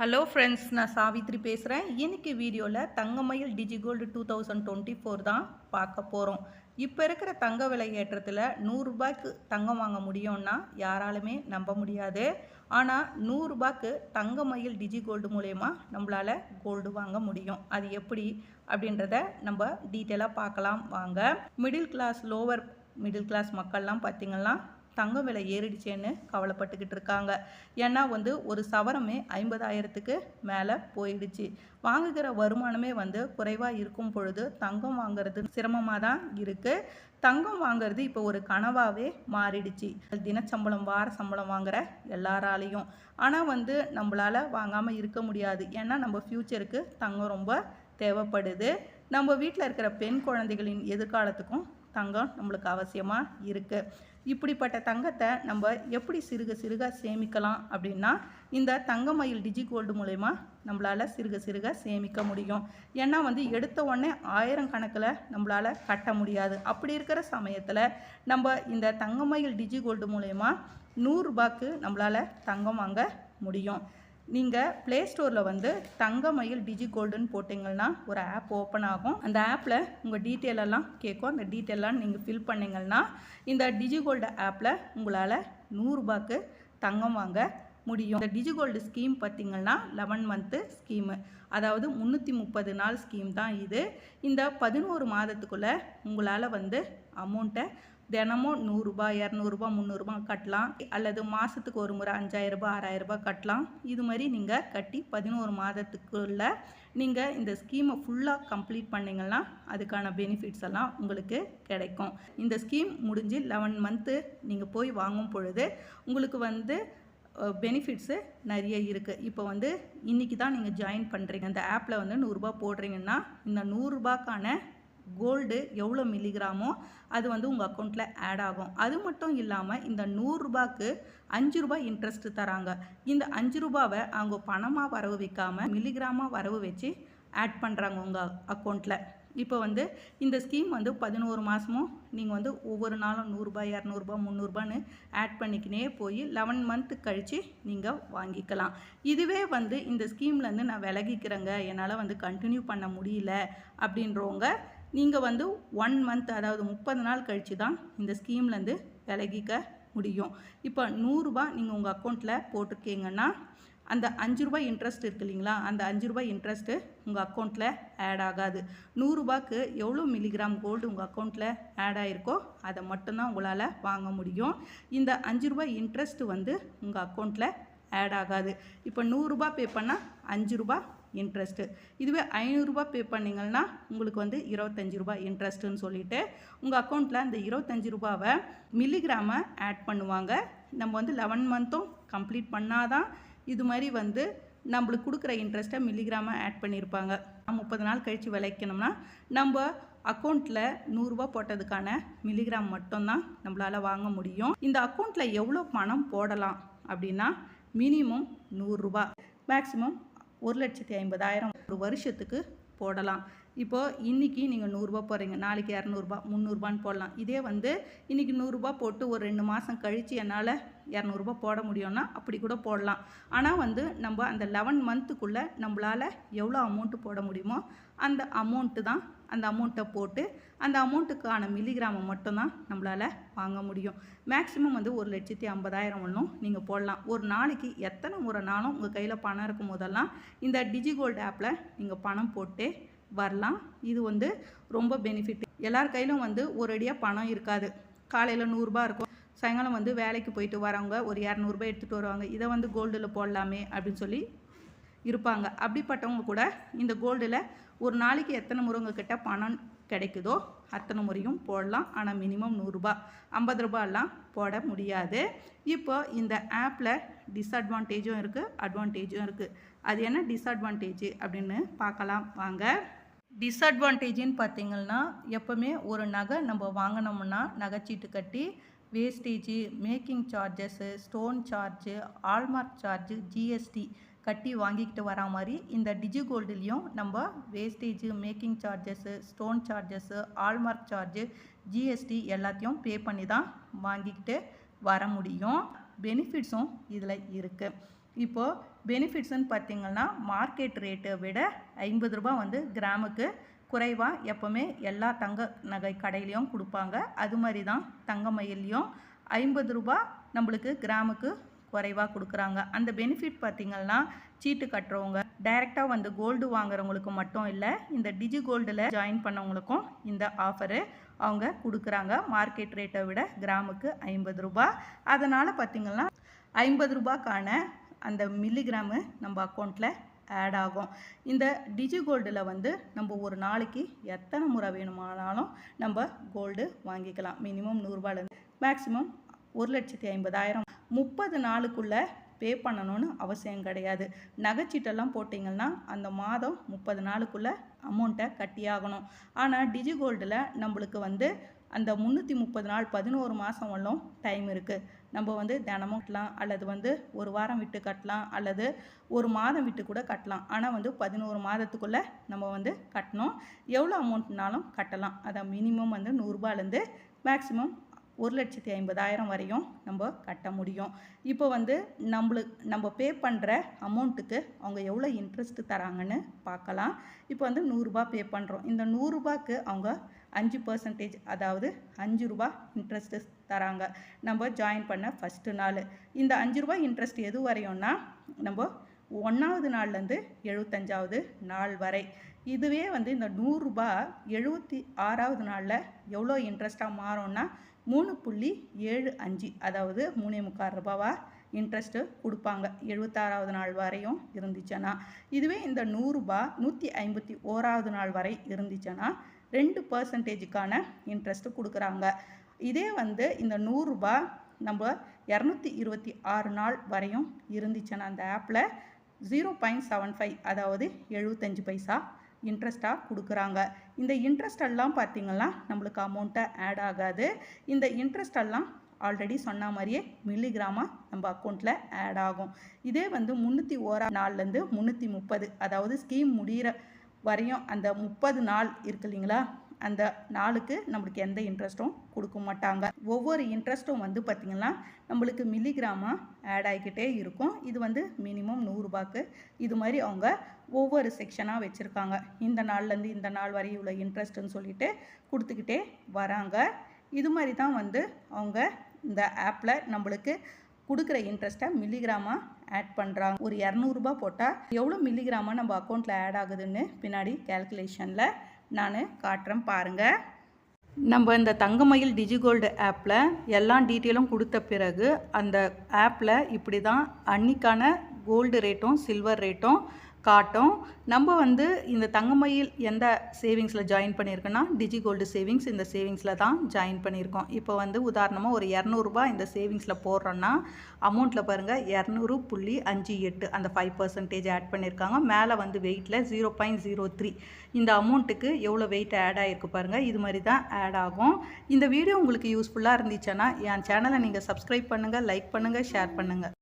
Hello friends நான் சாவித்ரி பேசுகிறேன் இன்னைக்கு வீடியோவில் Thangamayil digi gold two thousand twenty four தான் பார்க்க போகிறோம் இப்போ இருக்கிற தங்க விலை ஏற்றத்தில் நூறுரூபாய்க்கு தங்கம் வாங்க முடியும்னா யாராலுமே நம்ப முடியாது. ஆனால் நூறுரூபாய்க்கு தங்கமயில் டிஜி கோல்டு மூலயமா நம்மளால் கோல்டு வாங்க முடியும். அது எப்படி அப்படின்றத நம்ம டீட்டெயிலாக பார்க்கலாம் வாங்க. Middle class lower middle class மக்கள்லாம் பார்த்திங்கன்னா தங்கம் விலை ஏறிடுச்சேன்னு கவலைப்பட்டுக்கிட்டு இருக்காங்க. ஏன்னா வந்து ஒரு சவரமே ஐம்பதாயிரத்துக்கு மேலே போயிடுச்சு. வாங்குகிற வருமானமே வந்து குறைவாக இருக்கும் பொழுது தங்கம் வாங்குறது சிரமமாக தான் இருக்குது தங்கம் வாங்குறது இப்போ ஒரு கனவாகவே மாறிடுச்சு. தினச்சம்பளம் வார சம்பளம் வாங்குற எல்லாராலையும். ஆனால் வந்து நம்மளால் வாங்காமல் இருக்க முடியாது. ஏன்னா நம்ம ஃப்யூச்சருக்கு தங்கம் ரொம்ப தேவைப்படுது. நம்ம வீட்டில் இருக்கிற பெண் குழந்தைகளின் எதிர்காலத்துக்கும் தங்கம் நம்மளுக்கு அவசியமாக இருக்குது இப்படிப்பட்ட தங்கத்தை நம்ம எப்படி சிறுக சிறுக சேமிக்கலாம் அப்படின்னா இந்த தங்கமயில் டிஜி கோல்டு மூலயமா நம்மளால் சிறுக சிறுக சேமிக்க முடியும். ஏன்னா வந்து எடுத்த உடனே ஆயிரம் கணக்கில் நம்மளால் கட்ட முடியாது. அப்படி இருக்கிற சமயத்தில் நம்ம இந்த தங்கமயில் டிஜி கோல்டு மூலயமா நூறுரூபாக்கு நம்மளால் தங்கம் வாங்க முடியும். நீங்கள் ப்ளே ஸ்டோரில் வந்து தங்கமயில் டிஜி கோல்டுன்னு போட்டிங்கன்னா ஒரு ஆப் ஓப்பன் ஆகும். அந்த ஆப்பில் உங்கள் டீட்டெயில் எல்லாம் கேட்கும். அந்த டீட்டெயிலாம் நீங்கள் ஃபில் பண்ணிங்கன்னா இந்த டிஜி கோல்டு ஆப்பில் உங்களால் நூறுரூபாக்கு தங்கம் வாங்க முடியும். இந்த டிஜிகோல்டு ஸ்கீம் பார்த்திங்கன்னா லெவன் மந்த்து ஸ்கீமு அதாவது முந்நூற்றி முப்பது நாள் ஸ்கீம் தான் இது. இந்த பதினோரு மாதத்துக்குள்ளே உங்களால் வந்து அமௌண்ட்டை தினமும் நூறுரூபா இரநூறுபா முந்நூறுபா கட்டலாம். அல்லது மாதத்துக்கு ஒரு முறை அஞ்சாயிரரூபா ஆறாயிரரூபா கட்டலாம். இது மாதிரி நீங்கள் கட்டி பதினோரு மாதத்துக்குள்ளே நீங்கள் இந்த ஸ்கீமை ஃபுல்லாக கம்ப்ளீட் பண்ணிங்கன்னா அதுக்கான பெனிஃபிட்ஸ் எல்லாம் உங்களுக்கு கிடைக்கும். இந்த ஸ்கீம் முடிஞ்சு லெவன் மந்த்து நீங்கள் போய் வாங்கும் பொழுது உங்களுக்கு வந்து பெனிஃபிட்ஸு நிறைய இருக்குது இப்போ வந்து இன்றைக்கி தான் நீங்கள் ஜாயின் பண்ணுறீங்க இந்த ஆப்பில் வந்து நூறுரூபா போடுறீங்கன்னா இந்த நூறுரூபாக்கான கோல்டு எவ்வளோ மில்லிகிராமோ அது வந்து உங்கள் அக்கௌண்ட்டில் ஆட் ஆகும். அது மட்டும் இல்லாமல் இந்த நூறுரூபாக்கு அஞ்சு ரூபாய் இன்ட்ரெஸ்ட் தராங்க. இந்த அஞ்சு ரூபாவை அவங்க பணமாக வரவு வைக்காமல் மில்லிகிராமாக வரவு வச்சு ஆட் பண்ணுறாங்க உங்கள் அக்கௌண்ட்டில் இப்போ வந்து இந்த ஸ்கீம் வந்து பதினோரு மாதமும் நீங்கள் வந்து ஒவ்வொரு நாளும் நூறுரூபா இரநூறுபா முந்நூறுபான்னு ஆட் பண்ணிக்கினே போய் லெவன் மந்த்து கழித்து நீங்கள் வாங்கிக்கலாம். இதுவே வந்து இந்த ஸ்கீம்லேருந்து நான் விலகிக்கிறேங்க. என்னால் வந்து கண்டினியூ பண்ண முடியல அப்படின்றவங்க நீங்கள் வந்து ஒன் மந்த் அதாவது முப்பது நாள் கழித்து தான் இந்த ஸ்கீம்லேருந்து விலகிக்க முடியும். இப்போ நூறுரூபா நீங்கள் உங்கள் அக்கௌண்ட்டில் போட்டிருக்கீங்கன்னா அந்த அஞ்சு ரூபாய் இன்ட்ரெஸ்ட் இருக்கு இல்லைங்களா? அந்த அஞ்சு ரூபாய் இன்ட்ரெஸ்ட்டு உங்கள் அக்கௌண்ட்டில் ஆட் ஆகாது. நூறுரூபாக்கு எவ்வளோ மில்லிகிராம் கோல்டு உங்கள் அக்கௌண்ட்டில் ஆட் ஆகிருக்கோ அதை மட்டும்தான் உங்களால் வாங்க முடியும். இந்த அஞ்சு ரூபாய் இன்ட்ரெஸ்ட்டு வந்து உங்கள் அக்கௌண்ட்டில் ஆட் ஆகாது. இப்போ நூறுரூபா பே பண்ணால் அஞ்சு ரூபா இன்ட்ரெஸ்ட்டு இதுவே ஐநூறுரூபா பே பண்ணிங்கன்னா உங்களுக்கு வந்து இருபத்தஞ்சி ரூபாய் இன்ட்ரெஸ்ட்டுன்னு சொல்லிட்டு உங்கள் அக்கௌண்ட்டில் அந்த இருபத்தஞ்சி ரூபாவை மில்லிகிராமை ஆட் பண்ணுவாங்க. நம்ம வந்து லெவன் மந்த்தும் கம்ப்ளீட் பண்ணாதான் இது மாதிரி வந்து நம்மளுக்கு கொடுக்குற இன்ட்ரெஸ்ட்டை மில்லிகிராமாக ஆட் பண்ணியிருப்பாங்க. முப்பது நாள் கழித்து விளைக்கணும்னா நம்ம அக்கௌண்ட்டில் நூறுரூவா போட்டதுக்கான மில்லிகிராம் மட்டும்தான் நம்மளால் வாங்க முடியும். இந்த அக்கௌண்ட்டில் எவ்வளோ பணம் போடலாம் அப்படின்னா மினிமம் நூறுரூபா மேக்ஸிமம் ஒரு லட்சத்தி ஐம்பதாயிரம் ஒரு வருஷத்துக்கு போடலாம். இப்போது இன்றைக்கி நீங்கள் நூறுரூபா போடுறீங்க நாளைக்கு இரநூறுபா முந்நூறுபான்னு போடலாம். இதே வந்து இன்றைக்கி நூறுரூபா போட்டு ஒரு ரெண்டு மாதம் கழித்து என்னால் இரநூறுபா போட முடியும்னா அப்படி கூட போடலாம். ஆனால் வந்து நம்ம அந்த லெவன் மந்த்துக்குள்ளே நம்மளால் எவ்வளோ அமௌண்ட்டு போட முடியுமோ அந்த அமௌண்ட்டு தான் அந்த அமௌண்ட்டை போட்டு அந்த அமௌண்ட்டுக்கான மில்லிகிராமை மட்டும்தான் நம்மளால் வாங்க முடியும். மேக்ஸிமம் வந்து ஒரு லட்சத்தி ஐம்பதாயிரம் ஒன்றும் நீங்கள் போடலாம். ஒரு நாளைக்கு எத்தனை முறை நாளும் உங்கள் கையில் பணம் இருக்கும் போதெல்லாம் இந்த டிஜிகோல்டு ஆப்பில் நீங்கள் பணம் போட்டு வரலாம். இது வந்து ரொம்ப பெனிஃபிட் எல்லார் கையிலும் வந்து ஒரு அடியாக பணம் இருக்காது. காலையில் நூறுரூபா இருக்கும். சாயங்காலம் வந்து வேலைக்கு போயிட்டு வரவங்க ஒரு இரநூறுபா எடுத்துகிட்டு வருவாங்க. இதை வந்து கோல்டில் போடலாமே அப்படின்னு சொல்லி இருப்பாங்க. அப்படிப்பட்டவங்க கூட இந்த கோல்டில் ஒரு நாளைக்கு எத்தனை முறை உங்ககிட்ட பணம் கிடைக்குதோ அத்தனை முறையும் போடலாம். ஆனால் மினிமம் நூறுரூபா ஐம்பது ரூபாயெல்லாம் போட முடியாது. இப்போ இந்த ஆப்பில் டிஸ்அட்வான்டேஜும் இருக்குது அட்வான்டேஜும் இருக்குது அது என்ன டிஸ்அட்வான்டேஜ் அப்படின்னு பார்க்கலாம். வாங்க. டிஸ்அட்வான்டேஜின்னு பார்த்தீங்கன்னா எப்போவுமே ஒரு நகை நம்ம வாங்கினோம்னா நகைச்சீட்டு கட்டி wastage making charges stone charge hallmark charge GST கட்டி வாங்கிக்கிட்டு வரா மாதிரி இந்த டிஜி கோல்டுலேயும் நம்ம wastage making charges stone charges hallmark charge GST எல்லாத்தையும் பே பண்ணி தான் வாங்கிக்கிட்டு வர முடியும். பெனிஃபிட்ஸும் இதில் இருக்குது இப்போது பெனிஃபிட்ஸுன்னு பார்த்திங்கன்னா மார்க்கெட் ரேட்டை விட ஐம்பது ரூபாய் வந்து கிராமுக்கு குறைவாக எப்போவுமே எல்லா தங்க நகை கடையிலையும் கொடுப்பாங்க. அது மாதிரி தான் தங்க மயிலையும் ஐம்பது ரூபாய் நம்மளுக்கு கிராமுக்கு குறைவாக கொடுக்குறாங்க. அந்த பெனிஃபிட் பார்த்திங்கன்னா சீட்டு கட்டுறவங்க டைரெக்டாக வந்து கோல்டு வாங்குறவங்களுக்கு மட்டும் இல்லை இந்த டிஜி கோல்டில் ஜாயின் பண்ணவங்களுக்கும் இந்த ஆஃபரு அவங்க கொடுக்குறாங்க. மார்க்கெட் ரேட்டை விட கிராமுக்கு ஐம்பது ரூபா. அதனால் பார்த்திங்கன்னா ஐம்பது ரூபாய்க்கான அந்த மில்லிகிராமு நம்ம அக்கௌண்ட்டில் ஆட் ஆகும். இந்த டிஜி கோல்டில் வந்து நம்ம ஒரு நாளைக்கு எத்தனை முறை வேணுமானாலும் நம்ம கோல்டு வாங்கிக்கலாம். மினிமம் நூறுரூபாலேருந்து மேக்ஸிமம் ஒரு லட்சத்தி ஐம்பதாயிரம். முப்பது நாளுக்குள்ளே பே பண்ணணும்னு அவசியம் கிடையாது. நகைச்சீட்டெல்லாம் போட்டிங்கன்னா அந்த மாதம் முப்பது நாளுக்குள்ளே அமௌண்ட்டை கட்டியாகணும் ஆனால் டிஜி கோல்டில் நம்மளுக்கு வந்து அந்த முந்நூற்றி முப்பது நாள் பதினோரு மாதம் வரலும் டைம் இருக்குது நம்ம வந்து தினமும் கட்டலாம் அல்லது வந்து ஒரு வாரம் விட்டு கட்டலாம் அல்லது ஒரு மாதம் விட்டு கூட கட்டலாம். ஆனால் வந்து பதினோரு மாதத்துக்குள்ளே நம்ம வந்து கட்டணும். எவ்வளோ அமௌண்ட்னாலும் கட்டலாம். அதை மினிமம் வந்து நூறுரூபாலேருந்து மேக்ஸிமம் ஒரு லட்சத்தி ஐம்பதாயிரம் வரையும் நம்ம கட்ட முடியும். இப்போ வந்து நம்மளுக்கு நம்ம பே பண்ணுற அமௌண்ட்டுக்கு அவங்க எவ்வளோ இன்ட்ரெஸ்ட் தராங்கன்னு பார்க்கலாம். இப்போ வந்து நூறுரூபா பே பண்ணுறோம் இந்த நூறுரூபாக்கு அவங்க அஞ்சு பர்சன்டேஜ் அதாவது அஞ்சு ரூபா இன்ட்ரெஸ்ட்டு தராங்க. நம்ம ஜாயின் பண்ண ஃபஸ்ட்டு நாள். இந்த அஞ்சு ரூபா இன்ட்ரெஸ்ட் எது வரையும்னா நம்ம ஒன்றாவது நாள்லேருந்து எழுபத்தஞ்சாவது நாள் வரை. இதுவே வந்து இந்த நூறுரூபா எழுபத்தி ஆறாவது நாளில் எவ்வளோ இன்ட்ரெஸ்ட்டாக மாறும்னா மூணு புள்ளி ஏழு அஞ்சு அதாவது மூணே முக்கால் ரூபாவாக இன்ட்ரெஸ்ட்டு கொடுப்பாங்க. எழுபத்தாறாவது நாள் வரையும் இருந்துச்சுன்னா. இதுவே இந்த நூறுரூபா நூற்றி ஐம்பத்தி ஓராவது நாள் வரை இருந்துச்சுன்னா ரெண்டு பர்சன்டேஜுக்கான இன்ட்ரெஸ்ட்டு கொடுக்குறாங்க. இதே வந்து இந்த நூறுரூபா நம்ம இரநூத்தி இருபத்தி ஆறு நாள் வரையும் இருந்துச்சுன்னா அந்த ஆப்பில் ஜீரோ பாயிண்ட் செவன் ஃபைவ் அதாவது எழுபத்தஞ்சு பைசா இன்ட்ரெஸ்ட்டாக கொடுக்குறாங்க. இந்த இன்ட்ரெஸ்ட் எல்லாம் பார்த்திங்கன்னா நம்மளுக்கு அமௌண்ட்டை ஆட் ஆகாது. இந்த இன்ட்ரெஸ்ட் எல்லாம் ஆல்ரெடி சொன்ன மாதிரியே மில்லிகிராமாக நம்ம அக்கௌண்ட்டில் ஆட் ஆகும். இதே வந்து முந்நூற்றி ஓரா நாள்லேருந்து முந்நூற்றி முப்பது அதாவது ஸ்கீம் முடிகிற வரையும் அந்த முப்பது நாள் இருக்கு இல்லைங்களா? அந்த நாளுக்கு நம்மளுக்கு எந்த இன்ட்ரெஸ்ட்டும் கொடுக்க மாட்டாங்க. ஒவ்வொரு இன்ட்ரெஸ்ட்டும் வந்து பார்த்திங்கன்னா நம்மளுக்கு மில்லிகிராமாக ஆட் ஆகிக்கிட்டே இருக்கும். இது வந்து மினிமம் நூறுரூபாக்கு இது மாதிரி அவங்க ஒவ்வொரு செக்ஷனாக வச்சுருக்காங்க. இந்த நாள்லேருந்து இந்த நாள் வரை இவ்வளோ இன்ட்ரெஸ்ட்டுன்னு சொல்லிட்டு கொடுத்துக்கிட்டே வராங்க. இது மாதிரி தான் வந்து அவங்க இந்த ஆப்பில் நம்மளுக்கு கொடுக்குற இன்ட்ரெஸ்ட்டை மில்லிகிராமாக ஆட் பண்ணுறாங்க ஒரு இரநூறுபா போட்டால் எவ்வளோ மில்லிகிராமாக நம்ம அக்கௌண்ட்டில் ஆட் ஆகுதுன்னு பின்னாடி கேல்குலேஷனில் நான் காட்டுறேன் பாருங்கள் நம்ம இந்த தங்கமயில் டிஜிகோல்டு ஆப்பில் எல்லா டீட்டெயிலும் கொடுத்த பிறகு அந்த ஆப்பில் இப்படி தான் அன்னிக்கான கோல்டு ரேட்டும் சில்வர் ரேட்டும் காட்டும். நம்ம வந்து இந்த தங்கமயில் எந்த சேவிங்ஸில் ஜாயின் பண்ணியிருக்கோன்னா டிஜி கோல்டு சேவிங்ஸ் இந்த சேவிங்ஸில் தான் ஜாயின் பண்ணியிருக்கோம். இப்போ வந்து உதாரணமாக ஒரு இரநூறுபா இந்த சேவிங்ஸில் போடுறோன்னா அமௌண்ட்டில் பாருங்கள் இரநூறு புள்ளி அஞ்சு எட்டு அந்த ஃபைவ் பர்சன்டேஜ் ஆட் பண்ணியிருக்காங்க. மேலே வந்து வெயிட்டில் ஜீரோ பாயிண்ட் ஜீரோ த்ரீ இந்த அமௌண்ட்டுக்கு எவ்வளோ வெயிட் ஆட் ஆகிருக்கு பாருங்கள் இது மாதிரி தான் ஆட் ஆகும். இந்த வீடியோ உங்களுக்கு யூஸ்ஃபுல்லாக இருந்துச்சுன்னா என் சேனலை நீங்கள் சப்ஸ்கிரைப் பண்ணுங்கள் லைக் பண்ணுங்கள் ஷேர் பண்ணுங்கள்